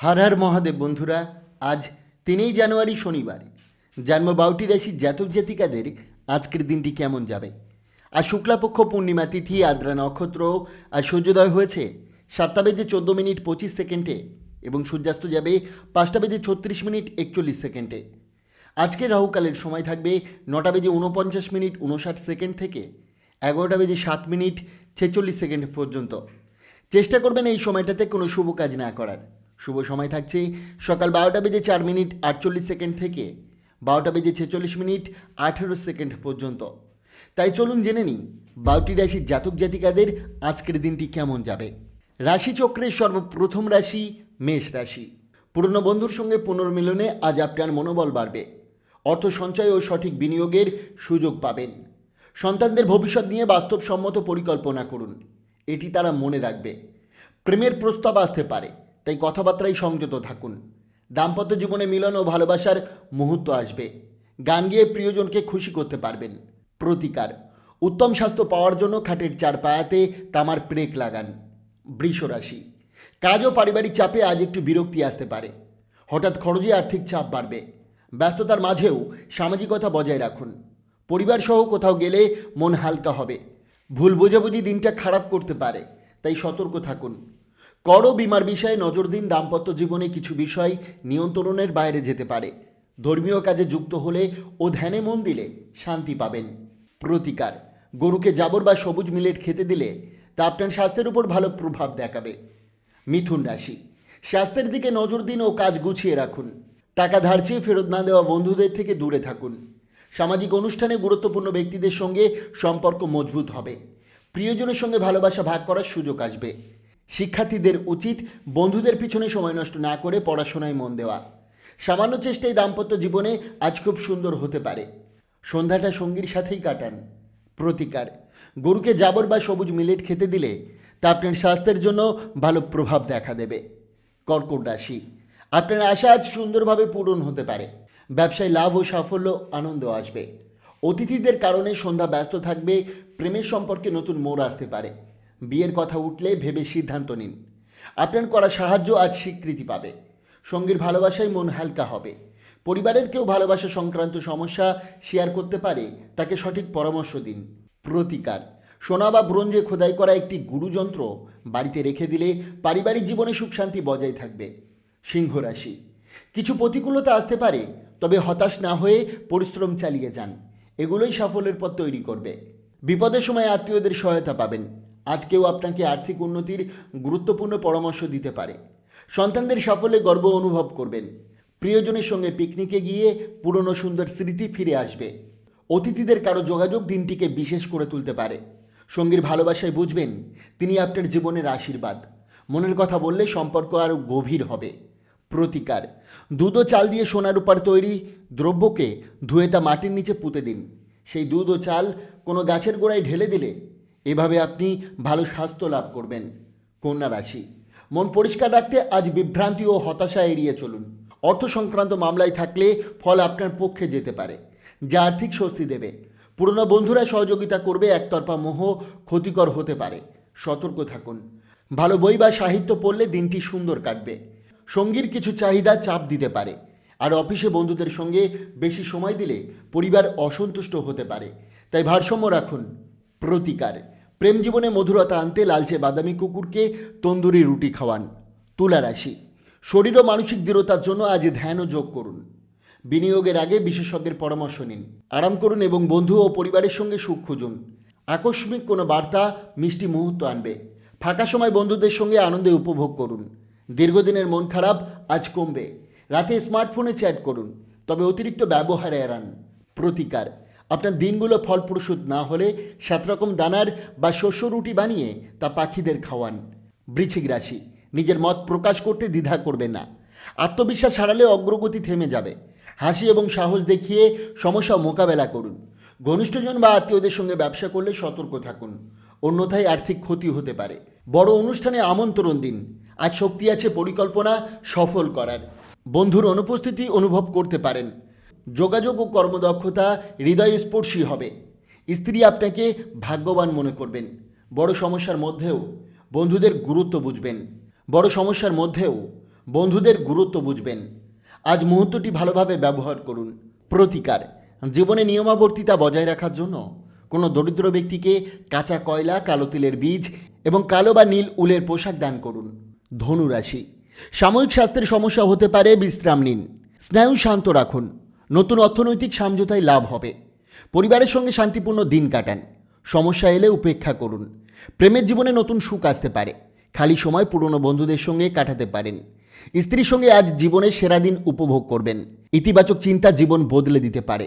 হর হর মহাদেব বন্ধুরা, আজ তিনই জানুয়ারি শনিবার। জন্ম বাউটি রাশির জাতক জাতিকাদের, আজকের দিনটি কেমন যাবে? আর শুক্লাপক্ষ পূর্ণিমা তিথি, আদ্রা নক্ষত্র আর সূর্যোদয় হয়েছে সাতটা বেজে চোদ্দ মিনিট পঁচিশ সেকেন্ডে এবং সূর্যাস্ত যাবে পাঁচটা বেজে ছত্রিশ মিনিট একচল্লিশ সেকেন্ডে। আজকে রাহুকালের সময় থাকবে নটা বেজে উনপঞ্চাশ মিনিট উনষাট সেকেন্ড থেকে এগারোটা বেজে সাত মিনিট ছেচল্লিশ সেকেন্ড পর্যন্ত। চেষ্টা করবেন এই সময়টাতে কোনো শুভ কাজ না করার। শুভ সময় থাকছে। সকাল বারোটা বেজে চার মিনিট আটচল্লিশ সেকেন্ড থেকে, বারোটা বেজে ছেচল্লিশ মিনিট আঠেরো সেকেন্ড পর্যন্ত। তাই চলুন জেনে নিই, বারোটি রাশির জাতক জাতিকাদের আজকের দিনটি কেমন যাবে? রাশিচক্রের সর্বপ্রথম রাশি মেষ রাশি। পুরনো বন্ধুর সঙ্গে পুনর্মিলনে আজ আপনার মনোবল বাড়বে। অর্থ সঞ্চয় ও সঠিক বিনিয়োগের সুযোগ পাবেন। সন্তানদের ভবিষ্যৎ নিয়ে বাস্তবসম্মত পরিকল্পনা করুন। এটি তারা মনে রাখবে। প্রেমের প্রস্তাব আসতে পারে। তাই কথাবার্তায় সংযত থাকুন। দাম্পত্য জীবনে মিলন ও ভালোবাসার মুহূর্ত আসবে। গান গেয়ে প্রিয়জনকে খুশি করতে পারবেন। প্রতিকার। উত্তম স্বাস্থ্য পাওয়ার জন্য খাটের চার পায়াতে তামার প্রেক লাগান। বৃষ রাশি। কাজ ও পারিবারিক চাপে আজ একটু বিরক্তি আসতে পারে। হঠাৎ খরচে আর্থিক চাপ বাড়বে। ব্যস্ততার মাঝেও সামাজিকতা বজায় রাখুন। পরিবার সহ কোথাও গেলে মন হালকা হবে। ভুল বোঝাবুঝি দিনটা খারাপ করতে পারে, তাই সতর্ক থাকুন। কর বিমার বিষয়ে নজর দিন, দাম্পত্য জীবনে কিছু বিষয় নিয়ন্ত্রণের বাইরে যেতে পারে। ধর্মীয় কাজে যুক্ত হলে ও ধ্যানে মন দিলে শান্তি পাবেন। প্রতিকার, গরুকে জাবর বা সবুজ মিলেট খেতে দিলে তা আপনার স্বাস্থ্যের উপর ভালো প্রভাব দেখাবে। মিথুন রাশি, স্বাস্থ্যের দিকে নজর দিন ও কাজ গুছিয়ে রাখুন। টাকা ধার চেয়ে ফেরত না দেওয়া বন্ধুদের থেকে দূরে থাকুন। সামাজিক অনুষ্ঠানে গুরুত্বপূর্ণ ব্যক্তিদের সঙ্গে সম্পর্ক মজবুত হবে। প্রিয়জনের সঙ্গে ভালোবাসা ভাগ করার সুযোগ আসবে। শিক্ষার্থীদের উচিত বন্ধুদের পিছনে সময় নষ্ট না করে পড়াশোনায় মন দেওয়া। সামান্য চেষ্টায় দাম্পত্য জীবনে আজ খুব সুন্দর হতে পারে। সন্ধ্যাটা সঙ্গীর সাথেই কাটান। প্রতিকার। গরুকে জাবর বা সবুজ মিলেট খেতে দিলে তা আপনার স্বাস্থ্যের জন্য ভালো প্রভাব দেখা দেবে। কর্কট রাশি। আপনার আশা আজ সুন্দরভাবে পূরণ হতে পারে। ব্যবসায় লাভ ও সাফল্য আনন্দ আসবে। অতিথিদের কারণে সন্ধ্যা ব্যস্ত থাকবে। প্রেমের সম্পর্কে নতুন মোড় আসতে পারে। বিয়ের কথা উঠলে ভেবে সিদ্ধান্ত নিন। আপনার করা সাহায্য আজ স্বীকৃতি পাবে। সঙ্গীর ভালোবাসায় মন হালকা হবে। পরিবারের কেউ ভালোবাসা সংক্রান্ত সমস্যা শেয়ার করতে পারে, তাকে সঠিক পরামর্শ দিন। প্রতিকার। সোনা বা ব্রোঞ্জে খোদাই করা একটি গুরুযন্ত্র বাড়িতে রেখে দিলে পারিবারিক জীবনে সুখ শান্তি বজায় থাকবে। সিংহ রাশি। কিছু প্রতিকূলতা আসতে পারে, তবে হতাশ না হয়ে পরিশ্রম চালিয়ে যান। এগুলোই সাফল্যের পথ তৈরি করবে। বিপদের সময় আত্মীয়দের সহায়তা পাবেন। আজ কেউ আপনাকে আর্থিক উন্নতির গুরুত্বপূর্ণ পরামর্শ দিতে পারে। সন্তানদের সাফল্যে গর্ব অনুভব করবেন। প্রিয়জনের সঙ্গে পিকনিকে গিয়ে পুরনো সুন্দর স্মৃতি ফিরে আসবে। অতিথিদের কারও যোগাযোগ দিনটিকে বিশেষ করে তুলতে পারে। সঙ্গীর ভালোবাসায় বুঝবেন, তিনি আপনার জীবনের আশীর্বাদ। মনের কথা বললে সম্পর্ক আরও গভীর হবে। প্রতিকার, দুধ ও চাল দিয়ে সোনার উপর তৈরি দ্রব্যকে ধুয়ে তা মাটির নিচে পুঁতে দিন। সেই দুধ ও চাল কোনো গাছের গোড়ায় ঢেলে দিলে এভাবে আপনি ভালো স্বাস্থ্য লাভ করবেন, কন্যা রাশি। মন পরিষ্কার রাখতে আজ বিভ্রান্তি ও হতাশা এড়িয়ে চলুন। অর্থ সংক্রান্ত মামলায় থাকলে ফল আপনার পক্ষে যেতে পারে, যা আর্থিক স্বস্তি দেবে। পুরনো বন্ধুরা সহযোগিতা করবে, একতরফা মোহ ক্ষতিকর হতে পারে, সতর্ক থাকুন। ভালো বই বা সাহিত্য পড়লে দিনটি সুন্দর কাটবে। সঙ্গীর কিছু চাহিদা চাপ দিতে পারে, আর অফিসে বন্ধুদের সঙ্গে বেশি সময় দিলে পরিবার অসন্তুষ্ট হতে পারে। তাই ভারসাম্য রাখুন, প্রতিকার। প্রেম জীবনে মধুরতা আনতে লালচে বাদামি কুকুরকে তন্দুরি রুটি খাওয়ান তুলা রাশি। শরীর ও মানসিক দৃঢ়তার জন্য আজ ধ্যান ও যোগ করুন। বিনিয়োগের আগে বিশেষজ্ঞের পরামর্শ নিন। আরাম করুন এবং বন্ধু ও পরিবারের সঙ্গে সুখ খুঁজুন। আকস্মিক কোনো বার্তা মিষ্টি মুহূর্ত আনবে। ফাঁকা সময় বন্ধুদের সঙ্গে আনন্দে উপভোগ করুন। দীর্ঘদিনের মন খারাপ আজ কমবে। রাতে স্মার্টফোনে চ্যাট করুন। তবে অতিরিক্ত ব্যবহারে এড়ান। প্রতিকার। আপনার দিনগুলো ফলপ্রসূ না হলে সাত রকম দানার বা শস্য রুটি বানিয়ে তা পাখিদের খাওয়ান। বৃশ্চিক রাশি, নিজের মত প্রকাশ করতে দ্বিধা করবে না। আত্মবিশ্বাস হারালে অগ্রগতি থেমে যাবে। হাসি এবং সাহস দেখিয়ে সমস্যা মোকাবেলা করুন। ঘনিষ্ঠজন বা আত্মীয়দের সঙ্গে ব্যবসা করলে সতর্ক থাকুন। অন্যথায় আর্থিক ক্ষতি হতে পারে। বড় অনুষ্ঠানে আমন্ত্রণ দিন। আজ শক্তি আছে পরিকল্পনা সফল করার। বন্ধুর অনুপস্থিতি অনুভব করতে পারেন। যোগাযোগ ও কর্মদক্ষতা হৃদয়স্পর্শী হবে। স্ত্রী আপনাকে ভাগ্যবান মনে করবেন। বড় সমস্যার মধ্যেও বন্ধুদের গুরুত্ব বুঝবেন। বড় সমস্যার মধ্যেও বন্ধুদের গুরুত্ব বুঝবেন। আজ মুহূর্তটি ভালোভাবে ব্যবহার করুন। প্রতিকার। জীবনে নিয়মাবর্তিতা বজায় রাখার জন্য কোনো দরিদ্র ব্যক্তিকে কাঁচা কয়লা, কালো তিলের বীজ এবং কালো বা নীল উলের পোশাক দান করুন। ধনুরাশি। সাময়িক স্বাস্থ্যের সমস্যা হতে পারে, বিশ্রাম নিন। স্নায়ু শান্ত রাখুন। নতুন অর্থনৈতিক সমঝোতায় লাভ হবে। পরিবারের সঙ্গে শান্তিপূর্ণ দিন কাটান। সমস্যা এলে উপেক্ষা করুন। প্রেমের জীবনে নতুন সুখ আসতে পারে। খালি সময় পুরনো বন্ধুদের সঙ্গে কাটাতে পারেন। স্ত্রীর সঙ্গে আজ জীবনের সেরা দিন উপভোগ করবেন। ইতিবাচক চিন্তা জীবন বদলে দিতে পারে।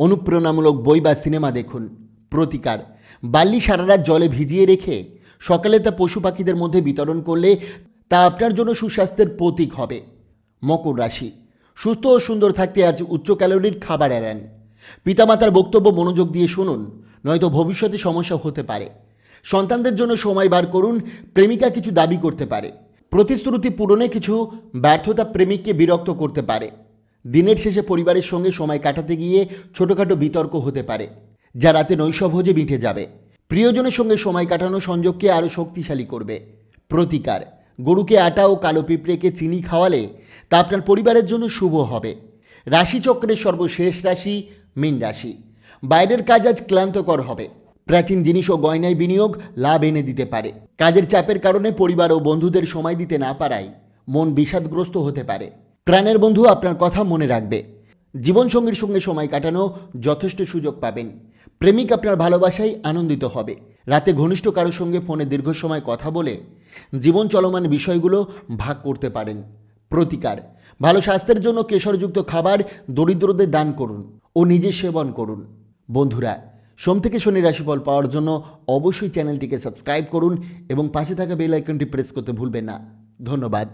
অনুপ্রেরণামূলক বই বা সিনেমা দেখুন। প্রতিকার। বাল্লি সারা রাত জলে ভিজিয়ে রেখে সকালে তা পশু পাখিদের মধ্যে বিতরণ করলে তা আপনার জন্য সুস্বাস্থ্যের প্রতীক হবে। মকর রাশি। সুস্থ ও সুন্দর থাকতে আজ উচ্চ ক্যালোরির খাবার এড়ান। পিতামাতার বক্তব্য মনোযোগ দিয়ে শুনুন, নয়তো ভবিষ্যতে সমস্যা হতে পারে। সন্তানদের জন্য সময় বার করুন, প্রেমিকা কিছু দাবি করতে পারে। প্রতিশ্রুতি পূরণে কিছু ব্যর্থতা প্রেমিককে বিরক্ত করতে পারে। দিনের শেষে পরিবারের সঙ্গে সময় কাটাতে গিয়ে ছোটোখাটো বিতর্ক হতে পারে, যা রাতে নৈশভোজে মিটে যাবে। প্রিয়জনের সঙ্গে সময় কাটানো সংযোগকে আরও শক্তিশালী করবে। প্রতিকার। গরুকে আটা ও কালো পিঁপড়েকে চিনি খাওয়ালে তা আপনার পরিবারের জন্য শুভ হবে। রাশিচক্রের সর্বশেষ রাশি মীন রাশি। বাইরের কাজ আজ ক্লান্তকর হবে। প্রাচীন জিনিস ও গয়নায় বিনিয়োগ লাভ এনে দিতে পারে। কাজের চাপের কারণে পরিবার ও বন্ধুদের সময় দিতে না পারায় মন বিষাদগ্রস্ত হতে পারে। প্রাণের বন্ধু আপনার কথা মনে রাখবে। জীবনসঙ্গীর সঙ্গে সময় কাটানো যথেষ্ট সুযোগ পাবেন। প্রেমিক আপনার ভালোবাসায় আনন্দিত হবে। রাতে ঘনিষ্ঠ কারোর সঙ্গে ফোনে দীর্ঘ সময় কথা বলে জীবন চলমান বিষয়গুলো ভাগ করতে পারেন। প্রতিকার, ভালো স্বাস্থ্যের জন্য কেশরযুক্ত খাবার দরিদ্রদের দান করুন ও নিজে সেবন করুন। বন্ধুরা, সোম থেকে শনি রাশিফল পাওয়ার জন্য অবশ্যই চ্যানেলটিকে সাবস্ক্রাইব করুন এবং পাশে থাকা বেল আইকনটি প্রেস করতে ভুলবেন না। ধন্যবাদ।